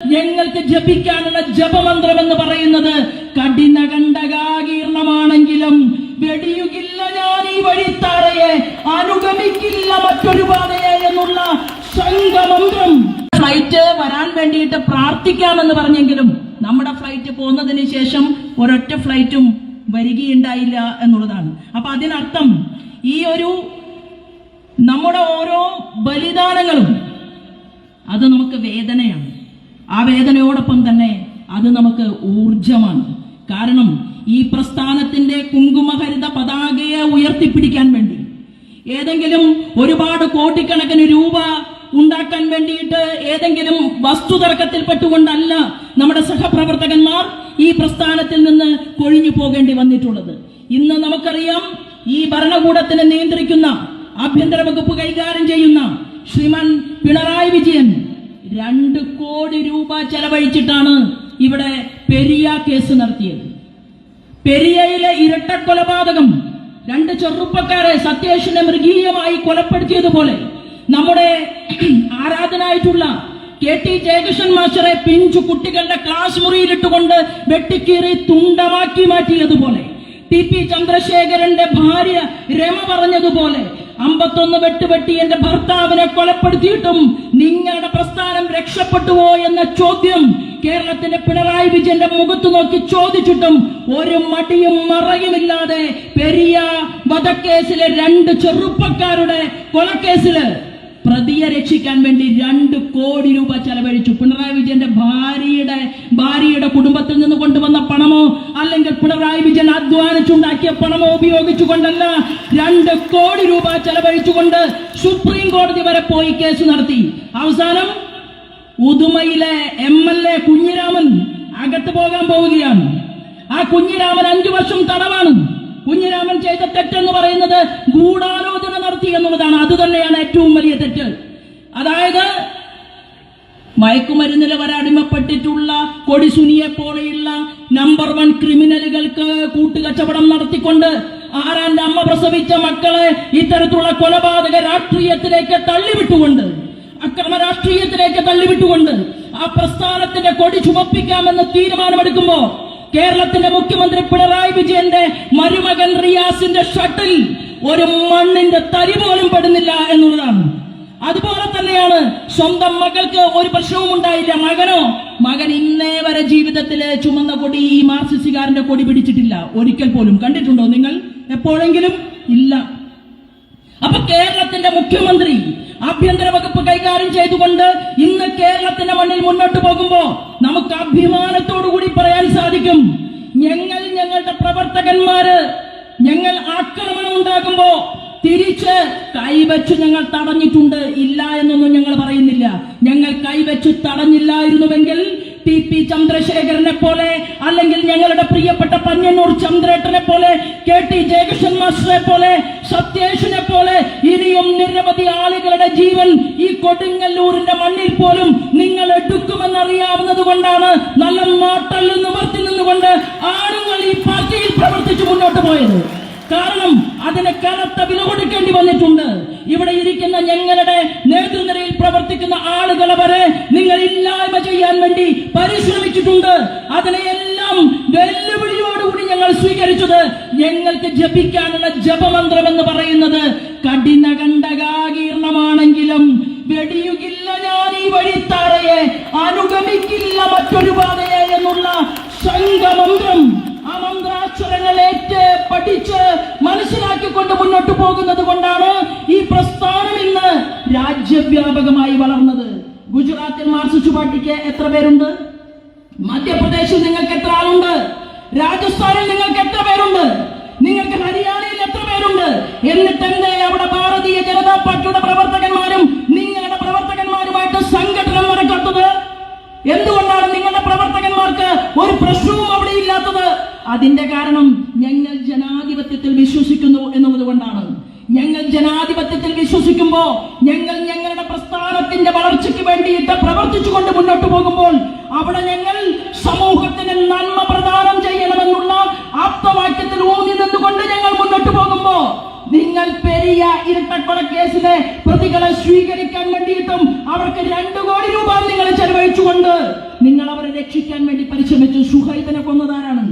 ഞങ്ങൾക്ക് ജപിക്കാനുള്ള ജപമന്ത്രം എന്ന് പറയുന്നത് കഠിന കണ്ടകാകീർണമാണെങ്കിലും വെടിയുകില്ല ഞാൻ ഈ വഴിത്താറയെ അനുഗമിക്കില്ല മറ്റൊരു പാതയെ എന്നുള്ള ശംഖമന്ത്രം. ഫ്ലൈറ്റ് വരാൻ വേണ്ടിയിട്ട് പ്രാർത്ഥിക്കാമെന്ന് പറഞ്ഞെങ്കിലും നമ്മുടെ ഫ്ലൈറ്റ് പോകുന്നതിന് ശേഷം ഒരൊറ്റ ഫ്ലൈറ്റും വരികയുണ്ടായില്ല എന്നുള്ളതാണ്. അപ്പൊ അതിനർത്ഥം ഈ ഒരു നമ്മുടെ ഓരോ ബലിദാനങ്ങളും അത് നമുക്ക് വേദനയാണ്. ആ വേദനയോടൊപ്പം തന്നെ അത് നമുക്ക് ഊർജമാണ് കാരണം ഈ പ്രസ്ഥാനത്തിന്റെ കുങ്കുമഹരിത പതാകയെ ഉയർത്തിപ്പിടിക്കാൻ വേണ്ടി ഏതെങ്കിലും ഒരുപാട് കോടിക്കണക്കിന് രൂപ ഉണ്ടാക്കാൻ വേണ്ടിയിട്ട് ഏതെങ്കിലും വസ്തു തർക്കത്തിൽപ്പെട്ടുകൊണ്ടല്ല നമ്മുടെ സഹപ്രവർത്തകന്മാർ ഈ പ്രസ്ഥാനത്തിൽ നിന്ന് കൊഴിഞ്ഞു പോകേണ്ടി വന്നിട്ടുള്ളത് ഇന്ന് നമുക്കറിയാം ഈ ഭരണകൂടത്തിനെ നിയന്ത്രിക്കുന്ന ആഭ്യന്തര വകുപ്പ് കൈകാര്യം ചെയ്യുന്ന ശ്രീമാൻ പിണറായി വിജയൻ രണ്ട് കോടി രൂപ ചെലവഴിച്ചിട്ടാണ് ഇവിടെ പെരിയ കേസ് നടത്തിയത് പെരിയയിലെ ഇരട്ട കൊലപാതകം രണ്ട് ചെറുപ്പക്കാരെ സത്യേഷിനെ മൃഗീയമായി കൊലപ്പെടുത്തിയതുപോലെ നമ്മുടെ ആരാധനായിട്ടുള്ള കെ ടി ജയകൃഷ്ണൻ മാസ്റ്ററെ പിഞ്ചു കുട്ടികളുടെ ക്ലാസ് മുറിയിലിട്ടുകൊണ്ട് വെട്ടിക്കീറി തുണ്ടമാക്കി മാറ്റിയതുപോലെ ടി പി ചന്ദ്രശേഖരന്റെ ഭാര്യ രമ പറഞ്ഞതുപോലെ അമ്പത്തൊന്ന് വെട്ടുവെട്ടി എന്റെ ഭർത്താവിനെ കൊലപ്പെടുത്തിയിട്ടും നിങ്ങളുടെ പ്രസ്ഥാനം രക്ഷപ്പെട്ടുവോ എന്ന ചോദ്യം കേരളത്തിന്റെ പിണറായി വിജയന്റെ മുഖത്ത് നോക്കി ചോദിച്ചിട്ടും ഒരു മടിയും മറയുമില്ലാതെ പെരിയ വധക്കേസിലെ രണ്ട് ചെറുപ്പക്കാരുടെ കൊലക്കേസിൽ പ്രതിയെ രക്ഷിക്കാൻ വേണ്ടി രണ്ട് കോടി രൂപ ചെലവഴിച്ചു. പിണറായി വിജയന്റെ ഭാര്യയുടെ ഭാര്യയുടെ കുടുംബത്തിൽ നിന്ന് കൊണ്ടുവന്ന പണമോ അല്ലെങ്കിൽ പിണറായി വിജയൻ അധ്വാനിച്ചുണ്ടാക്കിയ പണമോ ഉപയോഗിച്ചുകൊണ്ടല്ല രണ്ട് കോടി രൂപ ചെലവഴിച്ചുകൊണ്ട് സുപ്രീം കോടതി വരെ പോയി കേസ് നടത്തി. അവസാനം ഉദുമയിലെ എം എൽ എ കുഞ്ഞിരാമൻ അകത്ത് പോകാൻ പോവുകയാണ്. ആ കുഞ്ഞിരാമൻ അഞ്ചു വർഷം തടവാണ്. കുഞ്ഞിരാമൻ ചെയ്ത തെറ്റെന്ന് പറയുന്നത് ഗൂഢാലോചന നടത്തി എന്നുള്ളതാണ്. അത് തന്നെയാണ് ഏറ്റവും വലിയ തെറ്റ്. അതായത് മയക്കുമരുന്നിൽ വരെ അടിമപ്പെട്ടിട്ടുള്ള കൊടിസുനിയെ പോലെയുള്ള നമ്പർ വൺ ക്രിമിനലുകൾക്ക് കൂട്ടുകച്ചവടം നടത്തിക്കൊണ്ട് ആരാന്റെ അമ്മ പ്രസവിച്ച മക്കളെ ഇത്തരത്തിലുള്ള കൊലപാതക രാഷ്ട്രീയത്തിലേക്ക് തള്ളിവിട്ടുകൊണ്ട് അക്രമ രാഷ്ട്രീയത്തിലേക്ക് തള്ളിവിട്ടുകൊണ്ട് ആ പ്രസ്ഥാനത്തിന്റെ കൊടി ചുമപ്പിക്കാമെന്ന് തീരുമാനമെടുക്കുമ്പോ കേരളത്തിന്റെ മുഖ്യമന്ത്രി പിണറായി വിജയന്റെ മരുമകൻ റിയാസിന്റെ ഷട്ടിൽ ഒരു മണ്ണിന്റെ തരി പോലും പെടുന്നില്ല എന്നുള്ളതാണ്. അതുപോലെ തന്നെയാണ് സ്വന്തം മകൾക്ക് ഒരു പ്രശ്നവും ഉണ്ടായില്ല. മകനോ? മകൻ ഇന്നേ വരെ ജീവിതത്തിൽ ചുമന്ന കൊടി ഈ മാർസിസുകാരന്റെ കൊടി പിടിച്ചിട്ടില്ല. ഒരിക്കൽ പോലും കണ്ടിട്ടുണ്ടോ നിങ്ങൾ? എപ്പോഴെങ്കിലും? ഇല്ല. കേരളത്തിന്റെ മുഖ്യമന്ത്രി ആഭ്യന്തര വകുപ്പ് കൈകാര്യം ചെയ്തുകൊണ്ട് ഇന്ന് കേരളത്തിന്റെ മണ്ണിൽ മുന്നോട്ട് പോകുമ്പോ നമുക്ക് അഭിമാനത്തോടു കൂടി പറയാൻ സാധിക്കും. ഞങ്ങൾ ഞങ്ങളുടെ പ്രവർത്തകന്മാര് ഞങ്ങൾ ആക്രമണം ഉണ്ടാകുമ്പോ തിരിച്ച് കൈവച്ചു ഞങ്ങൾ തടഞ്ഞിട്ടുണ്ട്. ഇല്ല എന്നൊന്നും ഞങ്ങൾ പറയുന്നില്ല. ഞങ്ങൾ കൈവച്ചു തടഞ്ഞില്ലായിരുന്നുവെങ്കിൽ ടി പി ചന്ദ്രശേഖരനെ പോലെ അല്ലെങ്കിൽ ഞങ്ങളുടെ പ്രിയപ്പെട്ട പന്യന്നൂർ ചന്ദ്രേട്ടനെ പോലെ കെ ടി ജയകൃഷ്ണൻ മാസ്റ്ററെ പോലെ സത്യേഷിനെ പോലെ ഇനിയും നിരവധി ആളുകളുടെ ജീവൻ ഈ കൊടുങ്ങല്ലൂരിന്റെ മണ്ണിൽ പോലും നിങ്ങൾ എടുക്കുമെന്നറിയാവുന്നത് കൊണ്ടാണ് നല്ല നാട്ടൽ നിവർത്തി നിന്നുകൊണ്ട് ആണുങ്ങൾ ഈ പാർട്ടിയിൽ പ്രവർത്തിച്ചു മുന്നോട്ട് പോയത്. കാരണം അതിന് കനത്ത വില കൊടുക്കേണ്ടി വന്നിട്ടുണ്ട്. ഇവിടെ ഇരിക്കുന്ന ഞങ്ങളുടെ നേതൃനിരയിൽ പ്രവർത്തിക്കുന്ന ആളുകളെ വരെ നിങ്ങൾ ഇല്ലായ്മ ചെയ്യാൻ വേണ്ടി പരിശ്രമിച്ചിട്ടുണ്ട്. അതിനെ എല്ലാം വെല്ലുവിളിയോടുകൂടി ഞങ്ങൾ സ്വീകരിച്ചത് ഞങ്ങൾക്ക് ജപിക്കാനുള്ള ജപമന്ത്രം എന്ന് പറയുന്നത് കഠിന കണ്ടകാകീർണമാണെങ്കിലും വെടിയുകില്ല ഞാൻ ഈ വഴിത്താറയെ അനുഗമിക്കില്ല മറ്റൊരു പാതയെ എന്നുള്ള ശംഖമന്ത്രം ആ മന്ത്രാക്ഷരങ്ങൾ പഠിച്ച് മനസ്സിലാക്കിക്കൊണ്ട് മുന്നോട്ട് പോകുന്നത് കൊണ്ടാണ് ഈ പ്രസ്ഥാനം ഇന്ന് രാജ്യവ്യാപകമായി വളർന്നത്. ഗുജറാത്തിൽ മാർസിസ്റ്റ് പാർട്ടിക്ക് എത്ര പേരുണ്ട്? മധ്യപ്രദേശിൽ നിങ്ങൾക്ക് എത്ര ആളുണ്ട്? രാജസ്ഥാനിൽ നിങ്ങൾക്ക് എത്ര പേരുണ്ട്? നിങ്ങൾക്ക് ഹരിയാനയിൽ എത്ര പേരുണ്ട്? എന്നിട്ട് അവിടെ ഭാരതീയ ജനതാ പാർട്ടിയുടെ പ്രവർത്തകന്മാരും നിങ്ങളുടെ പ്രവർത്തകന്മാരുമായിട്ട് സംഘടന നടക്കാത്തത് എന്തുകൊണ്ടാണ് നിങ്ങളുടെ പ്രവർത്തകന്മാർക്ക് ഒരു പ്രശ്നവും അവിടെ ഇല്ലാത്തത്? അതിന്റെ കാരണം ഞങ്ങൾ ജനാധിപത്യത്തിൽ വിശ്വസിക്കുന്നു എന്നുള്ളത് കൊണ്ടാണ്. ഞങ്ങൾ ജനാധിപത്യത്തിൽ വിശ്വസിക്കുമ്പോ ഞങ്ങൾ ഞങ്ങളുടെ പ്രസ്ഥാനത്തിന്റെ വളർച്ചയ്ക്ക് വേണ്ടിയിട്ട് പ്രവർത്തിച്ചുകൊണ്ട് മുന്നോട്ട് പോകുമ്പോൾ അവിടെ ഞങ്ങൾ സമൂഹത്തിന് നന്മ പ്രദാനം ചെയ്യണമെന്നുള്ള ആപ്തവാക്യത്തിൽ ഊന്നി നിന്നുകൊണ്ട് ഞങ്ങൾ മുന്നോട്ട് പോകുമ്പോ നിങ്ങൾ പെരിയ ഇരട്ടക്കൊല കേസിലെ പ്രതികളെ സ്വീകരിക്കാൻ വേണ്ടിയിട്ടും അവർക്ക് രണ്ടു കോടി രൂപ നിങ്ങൾ ചെലവഴിച്ചുകൊണ്ട് നിങ്ങൾ അവരെ രക്ഷിക്കാൻ വേണ്ടി പരിശ്രമിച്ചു സുഹൈബിനെ കൊന്നതാരാണ്?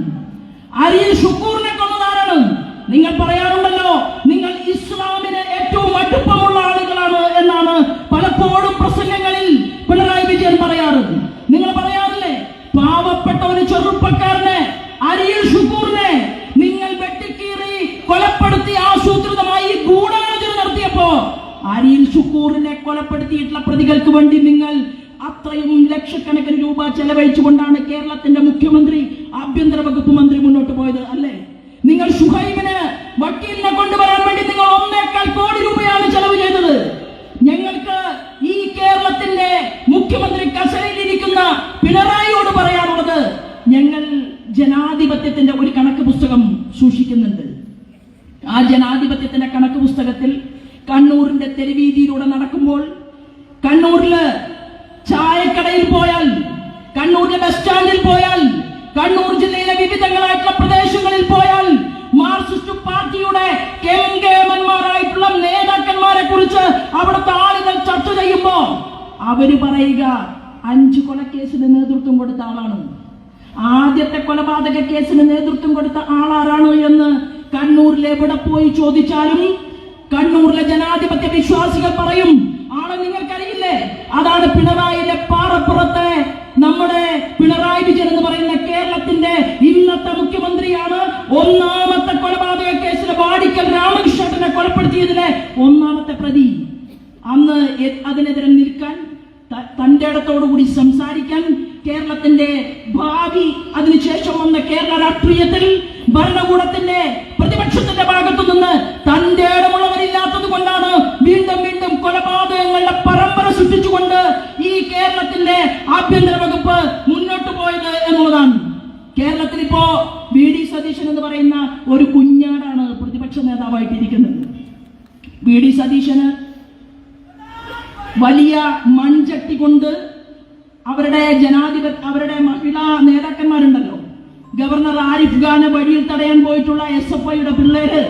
അരിയിൽ ഷുക്കൂറിനെ കൊന്നതാരാണ്? നിങ്ങൾ പറയാറുണ്ടല്ലോ നിങ്ങൾ ഇസ്ലാമിന് ഏറ്റവും അടുപ്പമുള്ള ആളുകളാണ് എന്നാണ് പലപ്പോഴും പ്രസംഗങ്ങളിൽ പിണറായി വിജയൻ പറയാറ്. നിങ്ങൾ പറയാറില്ലേ പാവപ്പെട്ട ചെറുപ്പക്കാരനെ അരിയിൽ ഷുക്കൂറിനെ നിങ്ങൾ വെട്ടിക്കീറി കൊലപ്പെടുത്തി ആസൂത്രിതമായി ഗൂഢാലോചന നടത്തിയപ്പോ അരിയിൽ ഷുക്കൂറിനെ കൊലപ്പെടുത്തിയിട്ടുള്ള പ്രതികൾക്ക് വേണ്ടി നിങ്ങൾ അത്രയും ലക്ഷക്കണക്കിന് രൂപ ചെലവഴിച്ചുകൊണ്ടാണ് കേരളത്തിന്റെ മുഖ്യമന്ത്രി ആഭ്യന്തര വകുപ്പ് മന്ത്രി മുന്നോട്ട് പോയത് അല്ലേ? നിങ്ങൾ ഷുഹൈബിന് വക്കീലിനെ കൊണ്ടുവരാൻ വേണ്ടി നിങ്ങൾ ഒന്നേക്കാൾ കോടി രൂപയാണ് ചെലവ് ചെയ്തത് ഞങ്ങൾക്ക് ഈ കേരളത്തിന്റെ മുഖ്യമന്ത്രി കസരയിലിരിക്കുന്ന പിണറായിയോട് പറയാനുള്ളത് ഞങ്ങൾ ജനാധിപത്യത്തിന്റെ ഒരു കണക്ക് പുസ്തകം സൂക്ഷിക്കുന്നുണ്ട് ആ ജനാധിപത്യത്തിന്റെ കണക്ക് പുസ്തകത്തിൽ കണ്ണൂരിന്റെ തെരുവീതിയിലൂടെ നടക്കുമ്പോൾ കണ്ണൂരിൽ ചായക്കടയിൽ പോയാൽ കണ്ണൂരിലെ ബസ് സ്റ്റാൻഡിൽ പോയാൽ കണ്ണൂർ ജില്ലയിലെ വിവിധങ്ങളായിട്ടുള്ള പ്രദേശങ്ങളിൽ പോയാൽ മാർക്സിസ്റ്റ് പാർട്ടിയുടെ കേമന്മാരായിട്ടുള്ള നേതാക്കന്മാരെ കുറിച്ച് അവിടുത്തെ ആളുകൾ ചർച്ച ചെയ്യുമ്പോ അവർ പറയുക അഞ്ച് കൊലക്കേസിന് നേതൃത്വം കൊടുത്ത ആളാണ് ആദ്യത്തെ കൊലപാതക കേസിന് നേതൃത്വം കൊടുത്ത ആളാരാണ് എന്ന് കണ്ണൂരിൽ എവിടെ പോയി ചോദിച്ചാലും കണ്ണൂരിലെ ജനാധിപത്യ വിശ്വാസികൾ പറയും ആളെ നിങ്ങൾക്കറിയില്ലേ അതാണ് പിണറായിലെ പാറപ്പുറത്തെ നമ്മുടെ പിണറായി വിജയൻ എന്ന് പറയുന്ന കേരളത്തിന്റെ ഇന്നത്തെ മുഖ്യമന്ത്രിയാണ്. ഒന്നാമത്തെ കൊലപാതക കേസിലെ വാടിക്കൽ രാമകൃഷ്ണനെ കൊലപ്പെടുത്തിയതിലെ ഒന്നാമത്തെ പ്രതി. അന്ന് അതിനെതിരെ നിൽക്കാൻ തന്റെ ഇടത്തോടുകൂടി സംസാരിക്കാൻ കേരളത്തിന്റെ ഭാവി അതിനുശേഷം വന്ന കേരള രാഷ്ട്രീയത്തിൽ ഭരണകൂടത്തിന്റെ പ്രതിപക്ഷത്തിന്റെ ഭാഗത്തു നിന്ന് തന്റെ ഇടമുള്ളവരില്ലാത്തത് കൊണ്ടാണ് വീണ്ടും വീണ്ടും കൊലപാതകങ്ങളുടെ പരമ്പര സൃഷ്ടിച്ചുകൊണ്ട് ഈ കേരളത്തിന്റെ ആഭ്യന്തര വകുപ്പ് മുന്നോട്ട് പോയത് എന്നുള്ളതാണ് കേരളത്തിൽ ഇപ്പോ വി ഡി സതീശൻ എന്ന് പറയുന്ന ഒരു കുഞ്ഞാടാണ് പ്രതിപക്ഷ നേതാവായിട്ടിരിക്കുന്നത് വി ഡി സതീശന് വലിയ മൺചട്ടി കൊണ്ട് അവരുടെ ജനാധിപ അവരുടെ മഹിളാ നേതാക്കന്മാരുണ്ടല്ലോ. ഗവർണർ ആരിഫ് ഖാനെ വഴിയിൽ തടയാൻ പോയിട്ടുള്ള എസ് എഫ് ഐയുടെ പിള്ളേര്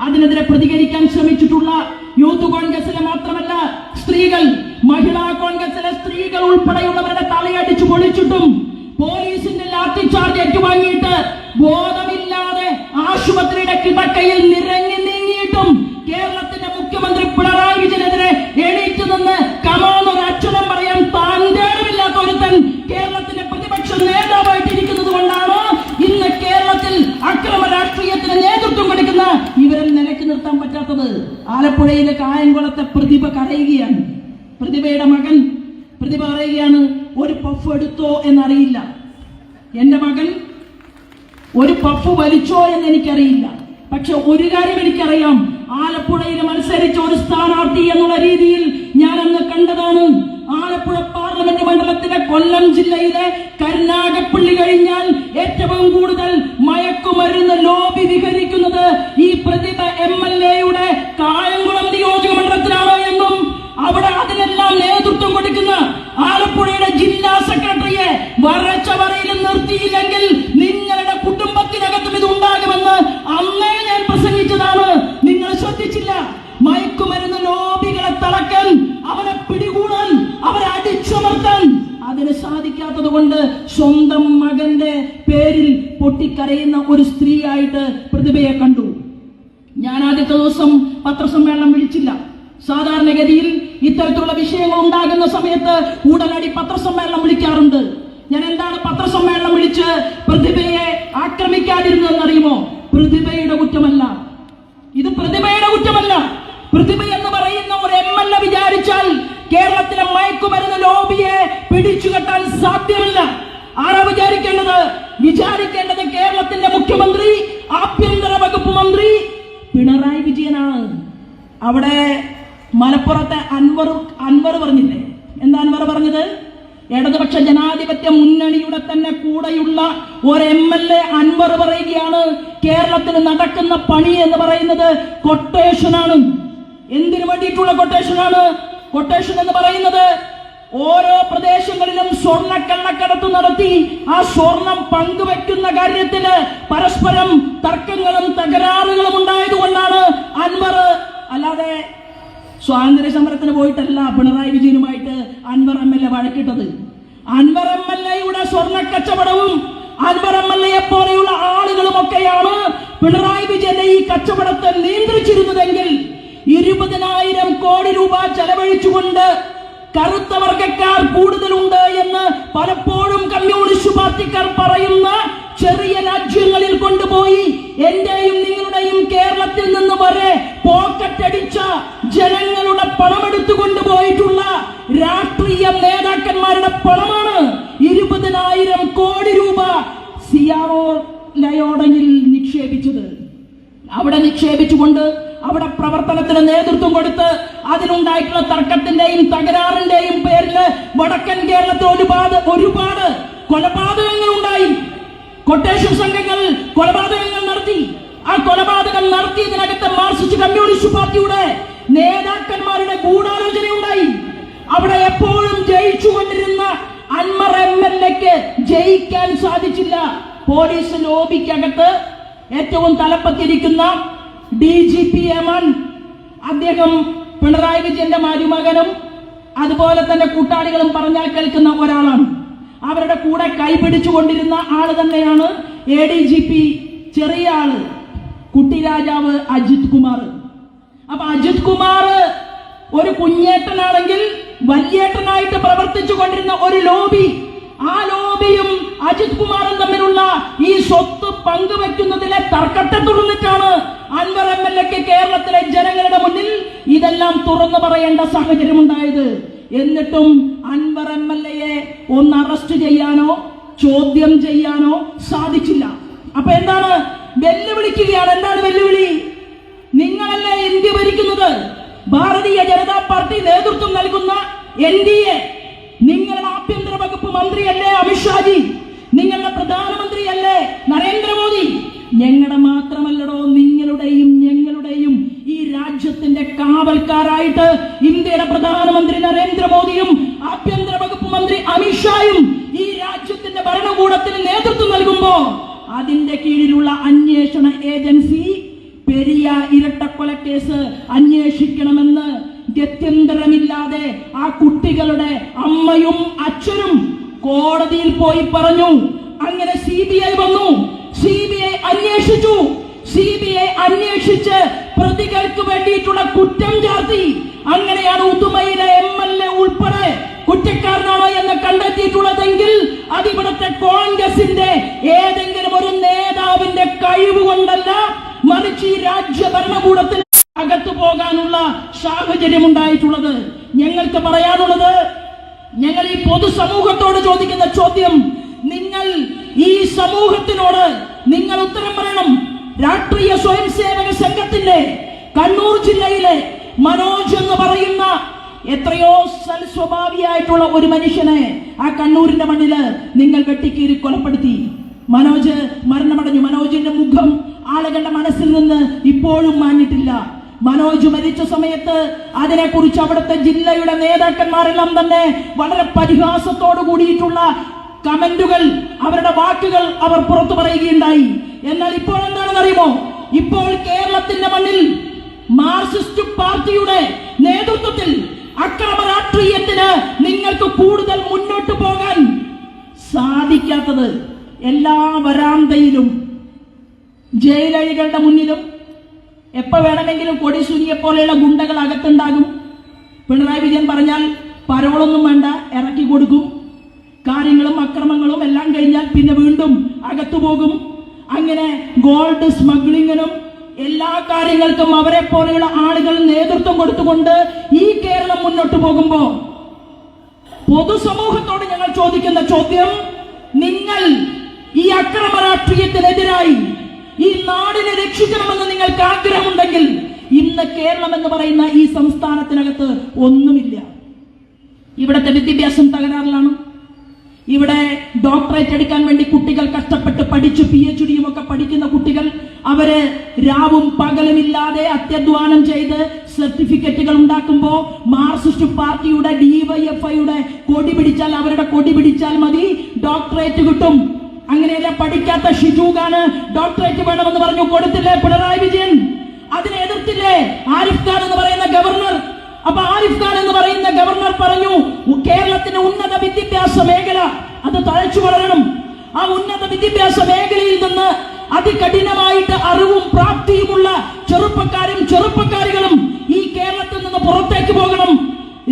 അതിനെതിരെ പ്രതികരിക്കാൻ ശ്രമിച്ചിട്ടുള്ള യൂത്ത് കോൺഗ്രസിലെ മാത്രമല്ല സ്ത്രീകൾ മഹിളാ കോൺഗ്രസിലെ സ്ത്രീകൾ ഉൾപ്പെടെയുള്ളവരുടെ തലയടിച്ചു പൊളിച്ചിട്ടും പോലീസിന്റെ ലാത്തി ചാർജ് ഏറ്റുവാങ്ങിയിട്ട് ബോധമില്ലാതെ ആശുപത്രിയുടെ കിടക്കയിൽ നിറഞ്ഞു നീങ്ങിയിട്ടും കേരളത്തിന്റെ മുഖ്യമന്ത്രി പിണറായി വിജയനെതിരെ എണീറ്റ് നിന്ന് കൊടുക്കുന്ന ഇവരെ നിലയ്ക്ക് നിർത്താൻ പറ്റാത്തത്. ആലപ്പുഴയിലെ കായംകുളത്തെ പ്രതിഭ കരയുകയാണ്. പ്രതിഭയുടെ മകൻ പ്രതിഭ പറയുകയാണ് ഒരു പഫ് എടുത്തോ എന്നറിയില്ല. എന്റെ മകൻ ഒരു പഫ് വലിച്ചോ എന്ന് എനിക്കറിയില്ല പക്ഷെ ഒരു കാര്യം എനിക്കറിയാം. ആലപ്പുഴയിൽ മത്സരിച്ച ഒരു സ്ഥാനാർത്ഥി എന്നുള്ള രീതിയിൽ ഞാൻ അന്ന് കണ്ടതാണ്. ആലപ്പുഴ പാർലമെന്റ് മണ്ഡലത്തിലെ കൊല്ലം ജില്ലയിലെ കരുനാഗപ്പള്ളി കഴിഞ്ഞാൽ ഏറ്റവും കൂടുതൽ മയക്കുമരുന്ന് ലോബി വിഹരിക്കുന്നത് ഈ പ്രതിഭ എം എൽ എയുടെ കായംകുളം നിയോജക മണ്ഡലത്തിലാണ് എന്നും അവിടെ അതിനെല്ലാം നേതൃത്വം കൊടുക്കുന്ന ആലപ്പുഴയുടെ ജില്ലാ സെക്രട്ടറിയെ വരച്ച വരയിൽ നിർത്തിയില്ലെങ്കിൽ നിങ്ങളുടെ കുടുംബത്തിനകത്തും ഇത് ഉണ്ടാകുമെന്ന് അന്നേ കൊണ്ട് സ്വന്തം മകന്റെ പേരിൽ പൊട്ടിക്കരയുന്ന ഒരു സ്ത്രീയായിട്ട് പ്രതിഭയെ കണ്ടു. ഞാൻ ആദ്യത്തെ ദിവസം പത്രസമ്മേളനം വിളിച്ചില്ല. സാധാരണഗതിയിൽ ഇത്തരത്തിലുള്ള വിഷയങ്ങൾ ഉണ്ടാകുന്ന സമയത്ത് ഉടനടി പത്രസമ്മേളനം വിളിക്കാറുണ്ട്. ഞാൻ എന്താണ് പത്രസമ്മേളനം വിളിച്ച് പ്രതിഭയെ ആക്രമിക്കാതിരുന്നതെന്ന് അറിയുമോ പ്രതിഭയുടെ കുറ്റമല്ല ഇത് പ്രതിഭയുടെ കുറ്റമല്ല പ്രതിഭ എന്ന് പറയുന്ന ഒരു എം എൽ എ വിചാരിച്ചാൽ കേരളത്തിലെ മയക്കുമരുന്ന് ലോബിയെ പിടിച്ചുകെട്ടാൻ സാധ്യമല്ല ആരാ വിചാരിക്കേണ്ടത് വിചാരിക്കേണ്ടത് കേരളത്തിന്റെ മുഖ്യമന്ത്രി ആഭ്യന്തര വകുപ്പ് മന്ത്രി പിണറായി വിജയനാണ്. അവിടെ മലപ്പുറത്തെ അൻവർ അൻവർ പറഞ്ഞില്ലേ? എന്താ അൻവർ പറഞ്ഞത്? ഇടതുപക്ഷ ജനാധിപത്യ മുന്നണിയുടെ തന്നെ കൂടെയുള്ള ഒരു എം എൽ എ അൻവർ പറയുകയാണ് കേരളത്തിൽ നടക്കുന്ന പണി എന്ന് പറയുന്നത് കൊട്ടേഷനാണ് എന്തിനു വേണ്ടിയിട്ടുള്ള കൊട്ടേഷനാണ് കൊട്ടേഷൻ എന്ന് പറയുന്നത് ഓരോ പ്രദേശങ്ങളിലും സ്വർണ കള്ളക്കടത്ത് നടത്തി ആ സ്വർണം പങ്കുവെക്കുന്ന കാര്യത്തിൽ പരസ്പരം തർക്കങ്ങളും തകരാറുകളും ഉണ്ടായതുകൊണ്ടാണ് അൻവർ അല്ലാതെ സ്വാതന്ത്ര്യ സമരത്തിന് പോയിട്ടല്ല പിണറായി വിജയനുമായിട്ട് അൻവർ എം എൽ എ വഴക്കിട്ടത്. അൻവർ എം എൽ എയുടെ സ്വർണ കച്ചവടവും അൻവർ എം എൽ എയെ പോലെയുള്ള ആളുകളും ഒക്കെയാണ് പിണറായി വിജയന്റെ ഈ കച്ചവടത്തെ നിയന്ത്രിച്ചിരുന്നതെങ്കിൽ ഇരുപതിനായിരം കോടി രൂപ ചെലവഴിച്ചുകൊണ്ട് കറുത്ത വർഗക്കാർ കൂടുതലുണ്ട് എന്ന് പലപ്പോഴും കമ്മ്യൂണിസ്റ്റ് പാർട്ടിക്കാർ പറയുന്ന ചെറിയ രാജ്യങ്ങളിൽ കൊണ്ടുപോയി എന്റെയും നിങ്ങളുടെയും കേരളത്തിൽ നിന്ന് വരെ പോക്കറ്റടിച്ച ജനങ്ങളുടെ പണമെടുത്തു കൊണ്ടുപോയിട്ടുള്ള രാഷ്ട്രീയ നേതാക്കന്മാരുടെ പണമാണ് ഇരുപതിനായിരം കോടി രൂപ സിയാറോ ലയോടനിൽ നിക്ഷേപിച്ചത്. അവിടെ നിക്ഷേപിച്ചുകൊണ്ട് അവിടെ പ്രവർത്തനത്തിന് നേതൃത്വം കൊടുത്ത് അതിനുണ്ടായിട്ടുള്ള തർക്കത്തിന്റെയും തകരാറിന്റെയും പേരിൽ വടക്കൻ കേരളത്തിൽ ഒരുപാട് ഒരുപാട് കൊലപാതകങ്ങൾ ഉണ്ടായി കൊട്ടേഷൻ സംഘങ്ങൾ കൊലപാതകങ്ങൾ നടത്തി. ആ കൊലപാതകം നടത്തിയതിനകത്ത് മാർക്സിസ്റ്റ് കമ്മ്യൂണിസ്റ്റ് പാർട്ടിയുടെ നേതാക്കന്മാരുടെ ഗൂഢാലോചന ഉണ്ടായി അവിടെ എപ്പോഴും ജയിച്ചുകൊണ്ടിരുന്ന അൻമർ എം എൽ എക്ക് ജയിക്കാൻ സാധിച്ചില്ല. പോലീസ് ലോബിക്കകത്ത് ഏറ്റവും തലപ്പത്തിരിക്കുന്ന ഡി ജി പി എമൻ അദ്ദേഹം പിണറായി വിജയന്റെ മരുമകനും അതുപോലെ തന്നെ കൂട്ടാളികളും പറഞ്ഞാൽ കേൾക്കുന്ന ഒരാളാണ്. അവരുടെ കൂടെ കൈപിടിച്ചുകൊണ്ടിരുന്ന ആൾ തന്നെയാണ് എ ഡി ജി പി ചെറിയ ആൾ കുട്ടിരാജാവ് അജിത് കുമാർ. അപ്പൊ അജിത് കുമാർ ഒരു കുഞ്ഞേട്ടനാണെങ്കിൽ വലിയേട്ടനായിട്ട് പ്രവർത്തിച്ചു കൊണ്ടിരുന്ന ഒരു ലോബി ആ ലോബിയും അജിത് കുമാറും തമ്മിലുള്ള ഈ സ്വത്ത് പങ്കുവെക്കുന്നതിലെ തർക്കത്തെ തുടർന്നിട്ടാണ് അൻവർ എം എൽ എക്ക് കേരളത്തിലെ ജനങ്ങളുടെ മുന്നിൽ ഇതെല്ലാം തുറന്നു പറയേണ്ട സാഹചര്യം ഉണ്ടായത് എന്നിട്ടും അൻവർ എം എൽ എയെ ഒന്ന് അറസ്റ്റ് ചെയ്യാനോ ചോദ്യം ചെയ്യാനോ സാധിച്ചില്ല. അപ്പൊ എന്താണ്? വെല്ലുവിളിക്കുകയാണ്. എന്താണ് വെല്ലുവിളി? നിങ്ങളല്ലേ ഇന്ത്യ ഭരിക്കുന്നത്? ഭാരതീയ ജനതാ പാർട്ടി നേതൃത്വം നൽകുന്ന എൻ ഡി എ. നിങ്ങളുടെ ആഭ്യന്തര വകുപ്പ് മന്ത്രിയല്ലേ അമിത്ഷാജി നിങ്ങളുടെ പ്രധാനമന്ത്രിയല്ലേ നരേന്ദ്രമോദി? ഞങ്ങളുടെ മാത്രമല്ലടോ നിങ്ങളുടെയും ഞങ്ങളുടെയും രാജ്യത്തിന്റെ കാവൽക്കാരായിട്ട് ഇന്ത്യയുടെ പ്രധാനമന്ത്രി നരേന്ദ്രമോദിയും ആഭ്യന്തര വകുപ്പ് മന്ത്രി അമിത്ഷായും ഈ രാജ്യത്തിന്റെ ഭരണകൂടത്തിന് നേതൃത്വം നൽകുമ്പോ അതിന്റെ കീഴിലുള്ള അന്വേഷണ ഏജൻസി പെരിയ ഇരട്ടക്കൊലക്കേസ് അന്വേഷിക്കണമെന്ന് ഗത്യന്തരമില്ലാതെ ആ കുട്ടികളുടെ അമ്മയും അച്ഛനും കോടതിയിൽ പോയി പറഞ്ഞു. അങ്ങനെ സി ബി ഐ വന്നു. സി ബി ഐ അന്വേഷിച്ചു. സി ബി ഐ അന്വേഷിച്ച് പ്രതികൾക്ക് വേണ്ടിയിട്ടുള്ള കുറ്റം ചാർത്തി അങ്ങനെയാണ് ഉദുമയിലെ എം എൽ എ ഉൾപ്പെടെ കുറ്റക്കാരനാണോ എന്ന് കണ്ടെത്തിയിട്ടുള്ളതെങ്കിൽ അത് ഇവിടുത്തെ കോൺഗ്രസിന്റെ ഏതെങ്കിലും ഒരു നേതാവിന്റെ കഴിവ് കൊണ്ടല്ല മറിച്ച് ഈ രാജ്യ ഭരണകൂടത്തിൽ അകത്തു പോകാനുള്ള സാഹചര്യം ഉണ്ടായിട്ടുള്ളത്. ഞങ്ങൾക്ക് പറയാനുള്ളത് ഞങ്ങൾ ഈ പൊതുസമൂഹത്തോട് ചോദിക്കുന്ന ചോദ്യം നിങ്ങൾ ഈ സമൂഹത്തിനോട് നിങ്ങൾ ഉത്തരം പറയണം. രാഷ്ട്രീയ സ്വയം സേവക സംഘത്തിന്റെ കണ്ണൂർ ജില്ലയിലെ മനോജ് എന്ന് പറയുന്ന എത്രയോ സൽസ്വഭാവിയായിട്ടുള്ള ഒരു മനുഷ്യനെ ആ കണ്ണൂരിന്റെ മണ്ണിൽ നിങ്ങൾ വെട്ടിക്കീറി കൊലപ്പെടുത്തി. മനോജ് മരണമടഞ്ഞു. മനോജിന്റെ മുഖം ആളുകളുടെ മനസ്സിൽ നിന്ന് ഇപ്പോഴും മാഞ്ഞിട്ടില്ല. മനോജ് മരിച്ച സമയത്ത് അതിനെക്കുറിച്ച് അവിടുത്തെ ജില്ലയുടെ നേതാക്കന്മാരെല്ലാം തന്നെ വളരെ പരിഹാസത്തോടു കൂടിയിട്ടുള്ള കമന്റുകൾ അവരുടെ വാക്കുകൾ അവർ പുറത്തു പറയുകയുണ്ടായി. എന്നാൽ ഇപ്പോൾ എന്താണെന്ന് അറിയുമോ ഇപ്പോൾ കേരളത്തിന്റെ മണ്ണിൽ മാർക്സിസ്റ്റ് പാർട്ടിയുടെ നേതൃത്വത്തിൽ അക്രമ രാഷ്ട്രീയത്തിന് നിങ്ങൾക്ക് കൂടുതൽ മുന്നോട്ട് പോകാൻ സാധിക്കാത്തത് എല്ലാ വരാന്തയിലും. ജയിലഴികളുടെ മുന്നിലും എപ്പോ വേണമെങ്കിലും കൊടിസുനിയെ പോലെയുള്ള ഗുണ്ടകൾ അകത്തുണ്ടാകും. പിണറായി വിജയൻ പറഞ്ഞാൽ പരോളൊന്നും വേണ്ട ഇറക്കി കൊടുക്കും. കാര്യങ്ങളും അക്രമങ്ങളും എല്ലാം കഴിഞ്ഞാൽ പിന്നെ വീണ്ടും അകത്തു പോകും അങ്ങനെ ഗോൾഡ് സ്മഗ്ലിങ്ങിനും എല്ലാ കാര്യങ്ങൾക്കും അവരെ പോലെയുള്ള ആളുകൾ നേതൃത്വം കൊടുത്തുകൊണ്ട് ഈ കേരളം മുന്നോട്ട് പോകുമ്പോ പൊതുസമൂഹത്തോട് ഞങ്ങൾ ചോദിക്കുന്ന ചോദ്യം നിങ്ങൾ ഈ അക്രമ രാഷ്ട്രീയത്തിനെതിരായി ഈ നാടിനെ രക്ഷിക്കണമെന്ന് നിങ്ങൾക്ക് ആഗ്രഹമുണ്ടെങ്കിൽ ഇന്ന് കേരളം എന്ന് പറയുന്ന ഈ സംസ്ഥാനത്തിനകത്ത് ഒന്നുമില്ല. ഇവിടുത്തെ വിദ്യാഭ്യാസം തകരാറിലാണ്. ഇവിടെ ഡോക്ടറേറ്റ് എടുക്കാൻ വേണ്ടി കുട്ടികൾ കഷ്ടപ്പെട്ട് പഠിച്ചു പി എച്ച് ഡിയും ഒക്കെ പഠിക്കുന്ന കുട്ടികൾ അവർ രാവും പകലും ഇല്ലാതെ അത്യധ്വാനം ചെയ്ത് സർട്ടിഫിക്കറ്റുകൾ ഉണ്ടാക്കുമ്പോ മാർക്സിസ്റ്റ് പാർട്ടിയുടെ ഡിവൈഎഫ്ഐയുടെ കൊടി പിടിച്ചാൽ അവരുടെ കൊടി പിടിച്ചാൽ മതി ഡോക്ടറേറ്റ് കിട്ടും. അങ്ങനെയല്ല പഠിക്കാത്ത ഷിജൂഖാണ് ഡോക്ടറേറ്റ് വേണമെന്ന് പറഞ്ഞു കൊടുത്തില്ലേ പിണറായി വിജയൻ? അതിനെ എതിർത്തില്ലേ ആരിഫ് ഖാൻ എന്ന് പറയുന്ന ഗവർണർ അപ്പൊ ആരിഫ് ഖാൻ എന്ന് പറയുന്ന ഗവർണർ പറഞ്ഞു കേരളത്തിന്റെ ഉന്നത വിദ്യാഭ്യാസ മേഖല അത് തഴച്ചു വളരണം. ആ ഉന്നത വിദ്യാഭ്യാസ മേഖലയിൽ നിന്ന് അതികഠിനമായിട്ട് അറിവും പ്രാപ്തിയുമുള്ള ചെറുപ്പക്കാരും ചെറുപ്പക്കാരികളും ഈ കേരളത്തിൽ നിന്ന് പുറത്തേക്ക് പോകണം.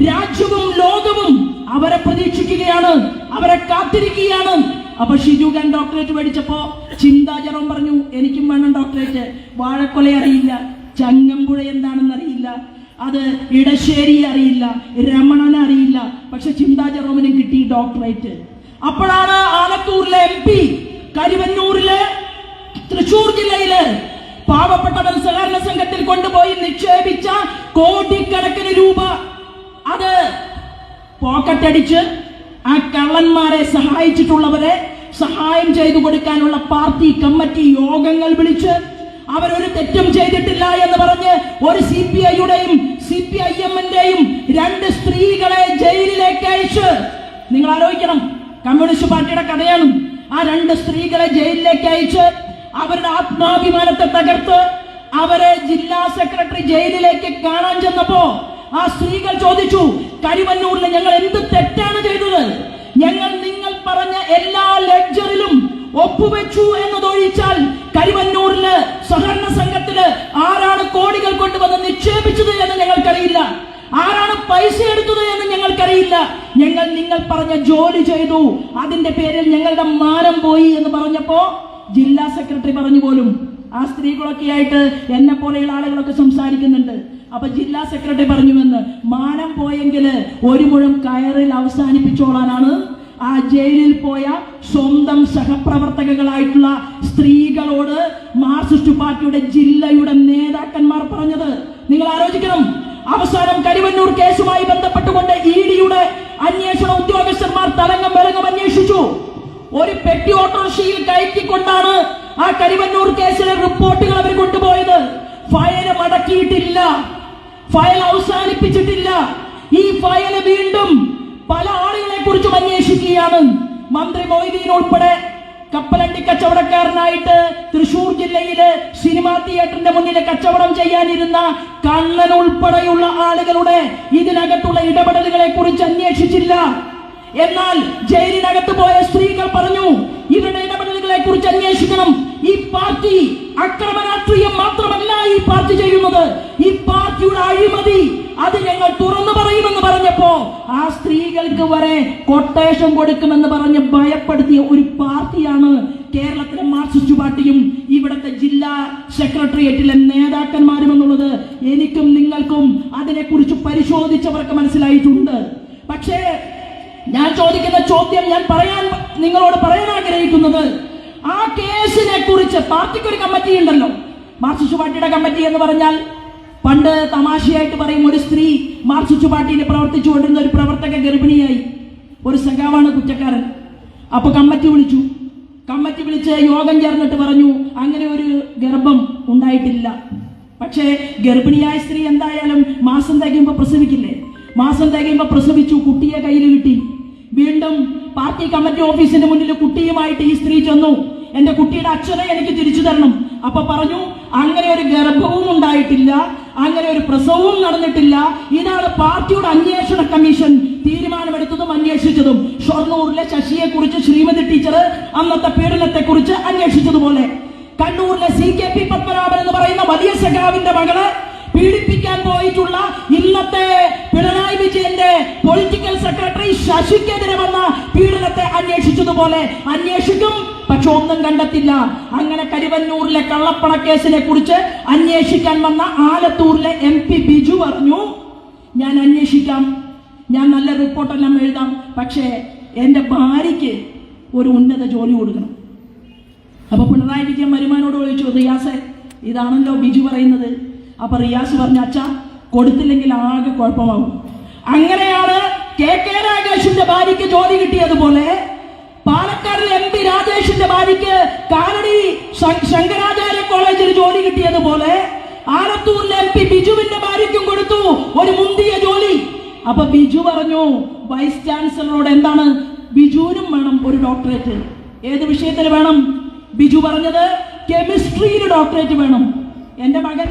രാജ്യവും ലോകവും അവരെ പ്രതീക്ഷിക്കുകയാണ് അവരെ കാത്തിരിക്കുകയാണ്. അപ്പൊ ഷിജു ഖാൻ ഡോക്ടറേറ്റ് മേടിച്ചപ്പോ ചിന്താചരം പറഞ്ഞു എനിക്കും വേണം ഡോക്ടറേറ്റ് വാഴക്കൊല അറിയില്ല ചങ്ങമ്പുഴ എന്താണെന്ന് അറിയില്ല അത് ഇടശ്ശേരി അറിയില്ല രമണൻ അറിയില്ല. പക്ഷെ ചിന്താചറോമിനും കിട്ടി ഡോക്ടറേറ്റ്. അപ്പോഴാണ് ആലത്തൂരിലെ എം പി കരുവന്നൂരിലെ തൃശൂർ ജില്ലയിൽ പാവപ്പെട്ടവൻ സഹകരണ സംഘത്തിൽ കൊണ്ടുപോയി നിക്ഷേപിച്ച കോടിക്കണക്കിന് രൂപ. അത് പോക്കറ്റടിച്ച് ആ കള്ളന്മാരെ സഹായിച്ചിട്ടുള്ളവരെ സഹായം ചെയ്തു കൊടുക്കാനുള്ള പാർട്ടി കമ്മിറ്റി യോഗങ്ങൾ വിളിച്ച് അവരൊരു തെറ്റും ചെയ്തിട്ടില്ല എന്ന് പറഞ്ഞ് ഒരു സി പി ഐയുടെയും സി പി ഐ എമ്മിന്റെയും രണ്ട് സ്ത്രീകളെ ജയിലിലേക്ക് അയച്ച്. നിങ്ങൾ ആലോചിക്കണം കമ്മ്യൂണിസ്റ്റ് പാർട്ടിയുടെ കഥയാണ്. ആ രണ്ട് സ്ത്രീകളെ ജയിലിലേക്ക് അയച്ച് അവരുടെ ആത്മാഭിമാനത്തെ തകർത്ത് അവരെ ജില്ലാ സെക്രട്ടറി ജയിലിലേക്ക് കാണാൻ ചെന്നപ്പോ ആ സ്ത്രീകൾ ചോദിച്ചു കരിവന്നൂരിൽ ഞങ്ങൾ എന്ത് തെറ്റാണ് ചെയ്തത്? ഞങ്ങൾ നിങ്ങൾ പറഞ്ഞ എല്ലാ ലെക്ചറിലും ഒപ്പുവെച്ചു എന്നതൊഴിച്ചാൽ കരിവന്നൂരിൽ സഹകരണ സംഘത്തിൽ ആരാണ് കോടികൾ കൊണ്ടുവന്ന് നിക്ഷേപിച്ചത് എന്ന് ഞങ്ങൾക്കറിയില്ല. ആരാണ് പൈസ എടുത്തത് എന്ന് ഞങ്ങൾക്കറിയില്ല. ഞങ്ങൾ നിങ്ങൾ പറഞ്ഞ ജോലി ചെയ്തു. അതിന്റെ പേരിൽ ഞങ്ങളുടെ മാനം പോയി എന്ന് പറഞ്ഞപ്പോ ജില്ലാ സെക്രട്ടറി പറഞ്ഞു പോലും ആ സ്ത്രീകളൊക്കെ ആയിട്ട് എന്നെ പോലെയുള്ള ആളുകളൊക്കെ സംസാരിക്കുന്നുണ്ട്. അപ്പൊ ജില്ലാ സെക്രട്ടറി പറഞ്ഞുവെന്ന് മാനം പോയെങ്കിൽ ഒരു മുഴം കയറിൽ അവസാനിപ്പിച്ചോളാനാണ് ആ ജയിലിൽ പോയ സ്വന്തം സഹപ്രവർത്തകകളായിട്ടുള്ള സ്ത്രീകളോട് മാർക്സിസ്റ്റ് പാർട്ടിയുടെ ജില്ലയുടെ നേതാക്കന്മാർ പറഞ്ഞത്. നിങ്ങൾ ആലോചിക്കണം. അവസാനം കരിവന്നൂർ കേസുമായി ബന്ധപ്പെട്ടുകൊണ്ട് ഇ ഡിയുടെ അന്വേഷണ ഉദ്യോഗസ്ഥന്മാർ തലങ്ങം വിലങ്ങും അന്വേഷിച്ചു. ഒരു പെട്ടി ഓട്ടോറിക്ഷയിൽ കയറ്റിക്കൊണ്ടാണ് ആ കരിവന്നൂർ കേസിലെ റിപ്പോർട്ടുകൾ അവർ കൊണ്ടുപോയത്. ഫയൽ മടക്കിയിട്ടില്ല. ഫയൽ അവസാനിപ്പിച്ചിട്ടില്ല. ഈ ഫയൽ വീണ്ടും പല അന്വേഷിക്കുകയാണ് മന്ത്രി മൊയ്തീൻ ഉൾപ്പെടെ കപ്പലണ്ടി കച്ചവടക്കാരനായിട്ട് തൃശൂർ ജില്ലയിൽ സിനിമാ തിയേറ്ററിന്റെ മുന്നിൽ കച്ചവടം ചെയ്യാനിരുന്ന കണ്ണൻ ഉൾപ്പെടെയുള്ള ആളുകളുടെ ഇതിനകത്തുള്ള ഇടപെടലുകളെ കുറിച്ച് അന്വേഷിച്ചില്ല. എന്നാൽ ജയിലിനകത്ത് പോയ സ്ത്രീകൾ പറഞ്ഞു ഇവരുടെ ഇടപെടലുകളെ കുറിച്ച് അന്വേഷിക്കണം. ഈ പാർട്ടി അക്രമ രാഷ്ട്രീയം മാത്രമല്ല ഈ പാർട്ടി ചെയ്യുന്നത്. ഈ പാർട്ടിയുടെ അഴിമതി അത് ഞങ്ങൾ തുറന്നു പറയുമെന്ന് പറഞ്ഞപ്പോ ആ സ്ത്രീകൾക്ക് വരെ കൊട്ടേഷൻ കൊടുക്കുമെന്ന് പറഞ്ഞ് ഭയപ്പെടുത്തിയ ഒരു പാർട്ടിയാണ് കേരളത്തിലെ മാർക്സിസ്റ്റ് പാർട്ടിയും ഇവിടുത്തെ ജില്ലാ സെക്രട്ടേറിയറ്റിലെ നേതാക്കന്മാരും എന്നുള്ളത് എനിക്കും നിങ്ങൾക്കും അതിനെക്കുറിച്ച് പരിശോധിച്ചവർക്ക് മനസ്സിലായിട്ടുണ്ട്. പക്ഷേ ഞാൻ ചോദിക്കുന്ന ചോദ്യം ഞാൻ പറയാൻ നിങ്ങളോട് പറയാൻ ആഗ്രഹിക്കുന്നത് ആ കേസിനെ കുറിച്ച് പാർട്ടിക്ക് ഒരു കമ്മിറ്റി ഉണ്ടല്ലോ മാർക്സിസ്റ്റ് പാർട്ടിയുടെ കമ്മിറ്റി എന്ന് പറഞ്ഞാൽ പണ്ട് തമാശയായിട്ട് പറയും ഒരു സ്ത്രീ മാർക്സിസ്റ്റ് പാർട്ടിയിൽ പ്രവർത്തിച്ചുകൊണ്ടിരുന്ന ഒരു പ്രവർത്തക ഗർഭിണിയായി. ഒരു സഖാവാണ് കുറ്റക്കാരൻ. അപ്പൊ കമ്മിറ്റി വിളിച്ചു. കമ്മിറ്റി വിളിച്ച് യോഗം ചേർന്നിട്ട് പറഞ്ഞു അങ്ങനെ ഒരു ഗർഭം ഉണ്ടായിട്ടില്ല. പക്ഷേ ഗർഭിണിയായ സ്ത്രീ എന്തായാലും മാസം തികയുമ്പോൾ പ്രസവിക്കില്ലേ? മാസം തികയുമ്പോൾ പ്രസവിച്ചു കുട്ടിയെ കയ്യിൽ കിട്ടി. വീണ്ടും പാർട്ടി കമ്മിറ്റി ഓഫീസിന്റെ മുന്നിൽ കുട്ടിയുമായിട്ട് ഈ സ്ത്രീ ചെന്നു. എന്റെ കുട്ടിയുടെ അച്ഛനെ എനിക്ക് തിരിച്ചു തരണം. അപ്പൊ പറഞ്ഞു അങ്ങനെ ഒരു ഗർഭവും ഉണ്ടായിട്ടില്ല അങ്ങനെ ഒരു പ്രസവവും നടന്നിട്ടില്ല. ഇതാണ് പാർട്ടിയുടെ അന്വേഷണ കമ്മീഷൻ തീരുമാനമെടുത്തതും അന്വേഷിച്ചതും. ഷൊർണൂരിലെ ശശിയെ കുറിച്ച് ശ്രീമതി ടീച്ചർ അന്നത്തെ പീഡനത്തെ കുറിച്ച് അന്വേഷിച്ചതുപോലെ. കണ്ണൂരിലെ സി കെ പി പത്മനാഭൻ എന്ന് പറയുന്ന വലിയ സഖാവിന്റെ മകൾ പീഡിപ്പിക്കാൻ പോയിട്ടുള്ള ഇന്നത്തെ പിണറായി വിജയന്റെ പൊളിറ്റിക്കൽ സെക്രട്ടറി ശശിക്കെതിരെ വന്ന പീഡനത്തെ അന്വേഷിച്ചതുപോലെ. അന്വേഷിക്കും പക്ഷെ ഒന്നും കണ്ടെത്തില്ല. അങ്ങനെ കരുവന്നൂരിലെ കള്ളപ്പണ കേസിനെ കുറിച്ച് അന്വേഷിക്കാൻ വന്ന ആലത്തൂരിലെ എം പി ബിജു പറഞ്ഞു ഞാൻ അന്വേഷിക്കാം. ഞാൻ നല്ല റിപ്പോർട്ടെല്ലാം എഴുതാം. പക്ഷേ എന്റെ ഭാര്യയ്ക്ക് ഒരു ഉന്നത ജോലി കൊടുക്കണം. അപ്പൊ പിണറായി വിജയൻ വരുമാനോട് ചോദിച്ചു റിയാസെ ഇതാണല്ലോ ബിജു പറയുന്നത്. അപ്പൊ റിയാസ് പറഞ്ഞ അച്ഛ കൊടുത്തില്ലെങ്കിൽ ആകെ കുഴപ്പമാകും അങ്ങനെയാണ് കെ കെ രാഗേഷിന്റെ ഭാര്യയ്ക്ക് ജോലി കിട്ടിയതുപോലെ പാലക്കാടിലെ എം പി രാജേഷിന്റെ ഭാര്യയ്ക്ക് കാലടി ശങ്കരാചാര്യ കോളേജിൽ ജോലി കിട്ടിയതുപോലെ ആലത്തൂരിലെ എം പി ബിജുവിന്റെ ഭാര്യയ്ക്കും കൊടുത്തു ഒരു മുന്തിയ ജോലി. അപ്പൊ ബിജു പറഞ്ഞു വൈസ് ചാൻസലറോട് എന്താണ്? ബിജുവിനും വേണം ഒരു ഡോക്ടറേറ്റ്. ഏത് വിഷയത്തിന് വേണം? ബിജു പറഞ്ഞത് കെമിസ്ട്രിയിൽ ഡോക്ടറേറ്റ് വേണം. എന്റെ മകൻ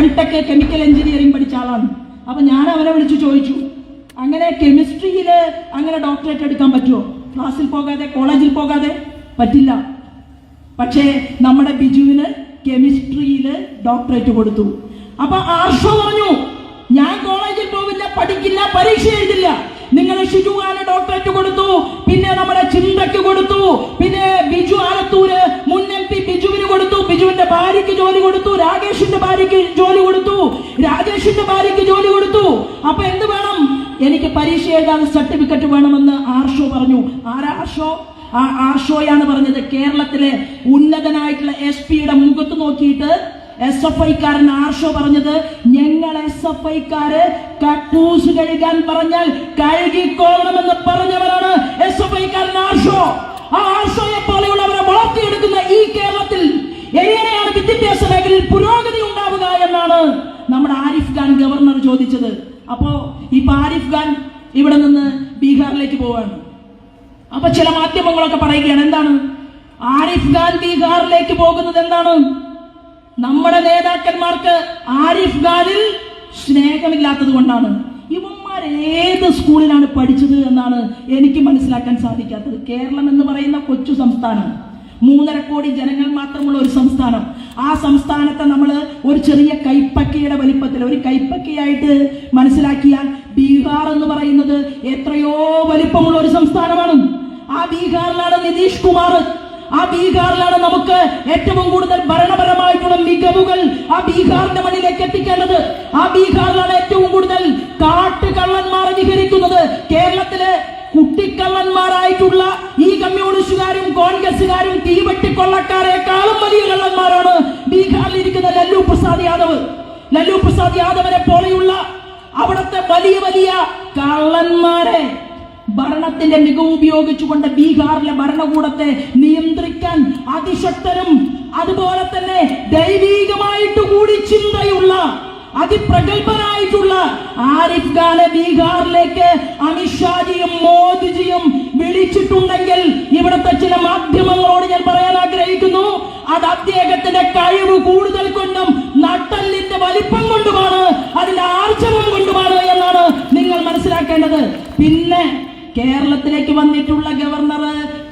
എം കെമിക്കൽ എഞ്ചിനീയറിംഗ് പഠിച്ച ആളാണ്. അപ്പൊ ഞാൻ അവനെ വിളിച്ചു ചോദിച്ചു അങ്ങനെ കെമിസ്ട്രിയിൽ അങ്ങനെ ഡോക്ടറേറ്റ് എടുക്കാൻ പറ്റുമോ ക്ലാസ്സിൽ പോകാതെ കോളേജിൽ പോകാതെ പറ്റില്ല. പക്ഷേ നമ്മുടെ ബിജുവിന് കെമിസ്ട്രിയിൽ ഡോക്ടറേറ്റ് കൊടുത്തു. അപ്പൊ ആർഷ പറഞ്ഞു ഞാൻ കോളേജിൽ പോവില്ല പഠിക്കില്ല പരീക്ഷ എഴുതില്ല. നിങ്ങൾ ഷിജുവാന് ഡോക്ടറേറ്റ് കൊടുത്തു പിന്നെ നമ്മുടെ ചിന്തയ്ക്ക് കൊടുത്തു പിന്നെ ബിജു ആലത്തൂര് മുൻ എം പി ബിജുവിന് കൊടുത്തു ബിജുവിന്റെ ഭാര്യയ്ക്ക് ജോലി കൊടുത്തു രാകേഷിന്റെ ഭാര്യയ്ക്ക് ജോലി കൊടുത്തു രാജേഷിന്റെ ഭാര്യയ്ക്ക് ജോലി കൊടുത്തു. അപ്പൊ എന്ത് വേണം? എനിക്ക് പരീക്ഷ എഴുതാൻ സർട്ടിഫിക്കറ്റ് വേണമെന്ന് ആർഷോ പറഞ്ഞു. ആരാർഷോ ആ ആർഷോയാണ് പറഞ്ഞത്. കേരളത്തിലെ ഉന്നതനായിട്ടുള്ള എസ് പിയുടെ മുഖത്ത് നോക്കിയിട്ട് എസ് എഫ് ഐക്കാരൻ ആർഷോ പറഞ്ഞത് ഞങ്ങൾ എസ് എഫ് ഐക്കാര് കട്ടൂസ് കഴുകാൻ പറഞ്ഞാൽ കഴുകിക്കോളണമെന്ന് പറഞ്ഞവരാണ് എസ് എഫ് ഐക്കാരൻ ആർഷോ. ആ ആർഷോയെ പോലെയുള്ളവരെ വളർത്തിയെടുക്കുന്ന ഈ കേരളത്തിൽ എങ്ങനെയാണ് വിദ്യാഭ്യാസ മേഖലയിൽ പുരോഗതി ഉണ്ടാവുക എന്നാണ് നമ്മുടെ ആരിഫ് ഖാൻ ഗവർണർ ചോദിച്ചത്. അപ്പോ ഇപ്പൊ ആരിഫ് ഖാൻ ഇവിടെ നിന്ന് ബീഹാറിലേക്ക് പോവാണ്. അപ്പൊ ചില മാധ്യമങ്ങളൊക്കെ പറയുകയാണ് എന്താണ്? ആരിഫ് ഖാൻ ബീഹാറിലേക്ക് പോകുന്നത് എന്താണ്? നമ്മുടെ നേതാക്കന്മാർക്ക് ആരിഫ് ഖാനിൽ സ്നേഹമില്ലാത്തത് കൊണ്ടാണ്. ഇവന്മാർ ഏത് സ്കൂളിലാണ് പഠിച്ചത് എന്നാണ് എനിക്ക് മനസ്സിലാക്കാൻ സാധിക്കാത്തത്. കേരളം എന്ന് പറയുന്ന കൊച്ചു സംസ്ഥാനം. മൂന്നര കോടി ജനങ്ങൾ മാത്രമുള്ള ഒരു സംസ്ഥാനം. ആ സംസ്ഥാനത്തെ നമ്മൾ ഒരു ചെറിയ കൈപ്പക്കയുടെ വലിപ്പത്തിൽ ഒരു കൈപ്പക്കയായിട്ട് മനസ്സിലാക്കിയാൽ ബീഹാർ എന്ന് പറയുന്നത് എത്രയോ വലിപ്പമുള്ള ഒരു സംസ്ഥാനമാണ്. ആ ബീഹാറിലാണ് നിതീഷ് കുമാർ. ആ ബീഹാറിലാണ് നമുക്ക് ഏറ്റവും കൂടുതൽ ഭരണപരമായിട്ടുള്ള മികവുകൾ ആ ബീഹാറിന്റെ മണ്ണിലേക്ക് എത്തിക്കേണ്ടത്. ആ ബീഹാറിലാണ് ഏറ്റവും കൂടുതൽ കാട്ടുകള്ളന്മാർ അധികരിക്കുന്നത് കേരളത്തിലെ കുട്ടിക്കള്ളന്മാരായിട്ടുള്ള ഈ കമ്മ്യൂണിസ്റ്റുകാരും കോൺഗ്രസുകാരും തീവെട്ടിക്കൊള്ളക്കാരെക്കാളും വലിയ കള്ളന്മാരാണ് ബീഹാറിൽ ഇരിക്കുന്ന ലല്ലു പ്രസാദ് യാദവ്. ലല്ലു പ്രസാദ് യാദവിനെ പോലെയുള്ള അവിടുത്തെ വലിയ വലിയ കള്ളന്മാരെ ഭരണത്തിന്റെ മികവ് ഉപയോഗിച്ചുകൊണ്ട് ബീഹാറിലെ ഭരണകൂടത്തെ നിയന്ത്രിക്കാൻ അതിശക്തരും അതുപോലെ തന്നെ ദൈവീകമായിട്ട് കൂടി ചിന്തയുള്ള അതിപ്രഗത്ഭനായിട്ടുള്ള ആരിഫ് ഖാനെ ബീഹാറിലേക്ക് അമിത്ഷാജിയും മോദിജിയും വിളിച്ചിട്ടുണ്ടെങ്കിൽ ഇവിടുത്തെ ചില മാധ്യമങ്ങളോട് ഞാൻ പറയാൻ ആഗ്രഹിക്കുന്നു അത് അദ്ദേഹത്തിന്റെ കഴിവ് കൂടുതൽ കൊണ്ടും നട്ടല്ലിന്റെ വലിപ്പം കൊണ്ടുമാണ് അതിന്റെ ആർജവം കൊണ്ടുമാണ് എന്നാണ് നിങ്ങൾ മനസ്സിലാക്കേണ്ടത് പിന്നെ കേരളത്തിലേക്ക് വന്നിട്ടുള്ള ഗവർണർ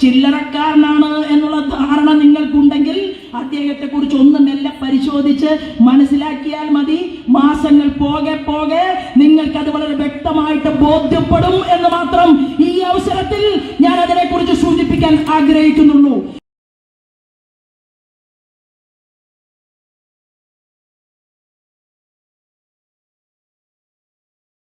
ചില്ലറക്കാരനാണ് എന്നുള്ള ധാരണ നിങ്ങൾക്കുണ്ടെങ്കിൽ അദ്ദേഹത്തെ കുറിച്ച് ഒന്ന് മെല്ലെ പരിശോധിച്ച് മനസ്സിലാക്കിയാൽ മതി.